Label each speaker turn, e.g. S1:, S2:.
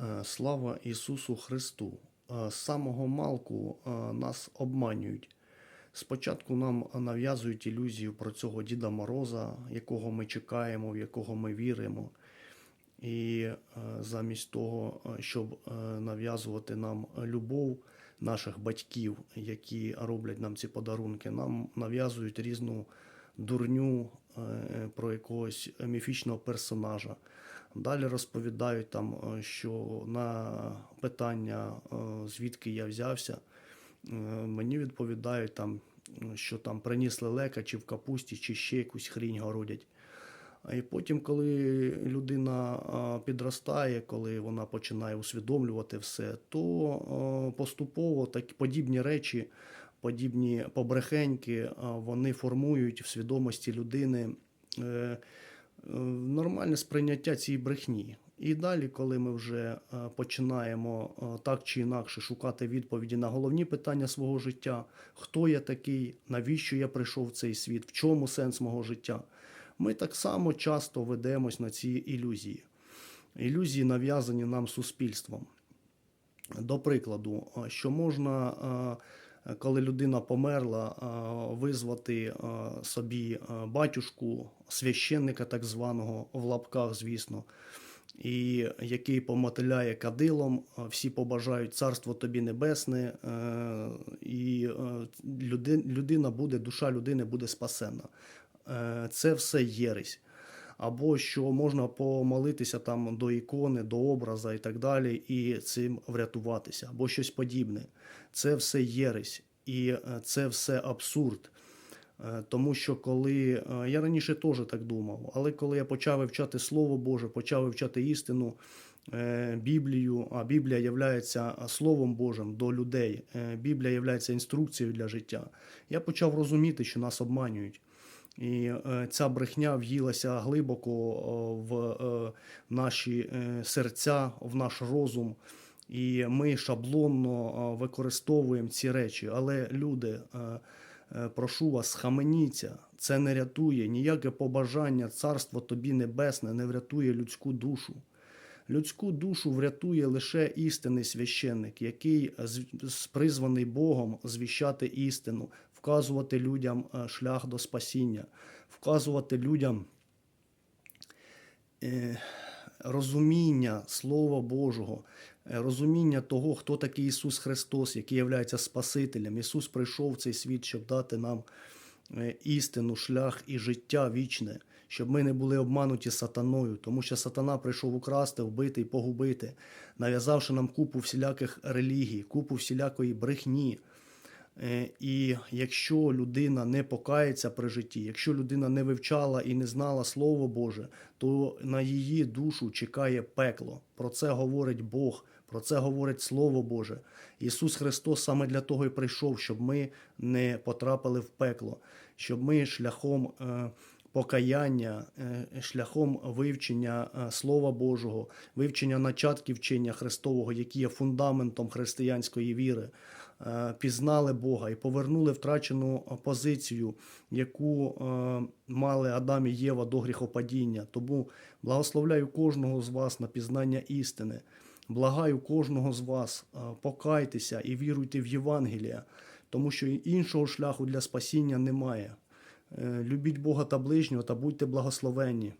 S1: Е, Слава Ісусу Христу! Е, З самого малку е, нас обманюють. Спочатку нам нав'язують ілюзію про цього Діда Мороза, якого ми чекаємо, в якого ми віримо. І замість того, щоб нав'язувати нам любов наших батьків, які роблять нам ці подарунки, нам нав'язують різну дурню е, про якогось міфічного персонажа. Далі розповідають там, е, що на питання, е, звідки я взявся, мені відповідають там, що там приніс лелека, чи в капусті, чи ще якусь хрінь городять. І потім, коли людина підростає, коли вона починає усвідомлювати все, то поступово такі подібні речі, подібні побрехеньки, вони формують в свідомості людини е, е, нормальне сприйняття цієї брехні. І далі, коли ми вже е, починаємо е, так чи інакше шукати відповіді на головні питання свого життя, хто я такий, навіщо я прийшов в цей світ, в чому сенс мого життя, ми так само часто ведемось на ці ілюзії. Ілюзії нав'язані нам суспільством. До прикладу, е, що можна, е, коли людина померла, е, визвати е, собі е, батюшку, священника так званого в лапках, звісно, і який помотиляє кадилом, всі побажають царство тобі небесне, і людина буде, душа людини буде спасена. Це все єресь. Або що можна помолитися там до ікони, до образа і так далі, і цим врятуватися, або щось подібне. Це все єресь, і е, це все абсурд. Е, Тому що коли е, я раніше теж так думав, але коли я почав вивчати Слово Боже, почав вивчати істину, Біблію, а Біблія є Словом Божим до людей, Біблія є інструкцією для життя, я почав розуміти, що нас обманюють. І е, ця брехня в'їлася глибоко в е, наші е, серця, в наш розум. І ми шаблонно е, використовуємо ці речі. Але люди, е, е, прошу вас, схаменіться, це не рятує ніяке побажання, царство тобі небесне не врятує людську душу. Людську душу врятує лише істинний священник, який призваний Богом звіщати істину, вказувати людям е, шлях до спасіння, вказувати людям е, розуміння Слова Божого, е, розуміння того, хто такий Ісус Христос, який є Спасителем. Ісус прийшов в цей світ, щоб дати нам істину, шлях і життя вічне, щоб ми не були обмануті сатаною, тому що сатана прийшов украсти, вбити і погубити, нав'язавши нам купу всіляких релігій, купу всілякої брехні. Е, І якщо людина не покається при житті, якщо людина не вивчала і не знала Слово Боже, то на її душу чекає пекло. Про це говорить Бог, про це говорить Слово Боже. Ісус Христос саме для того і прийшов, щоб ми не потрапили в пекло, щоб ми шляхом е, покаяння, е, шляхом вивчення е, Слова Божого, вивчення начатків вчення Христового, які є фундаментом християнської віри, е, пізнали Бога і повернули втрачену позицію, яку мали Адам і Єва до гріхопадіння. Тому благословляю кожного з вас на пізнання істини. Благаю кожного з вас, покайтеся і віруйте в Євангелія, тому що іншого шляху для спасіння немає. Е, Любіть Бога та ближнього та будьте благословенні.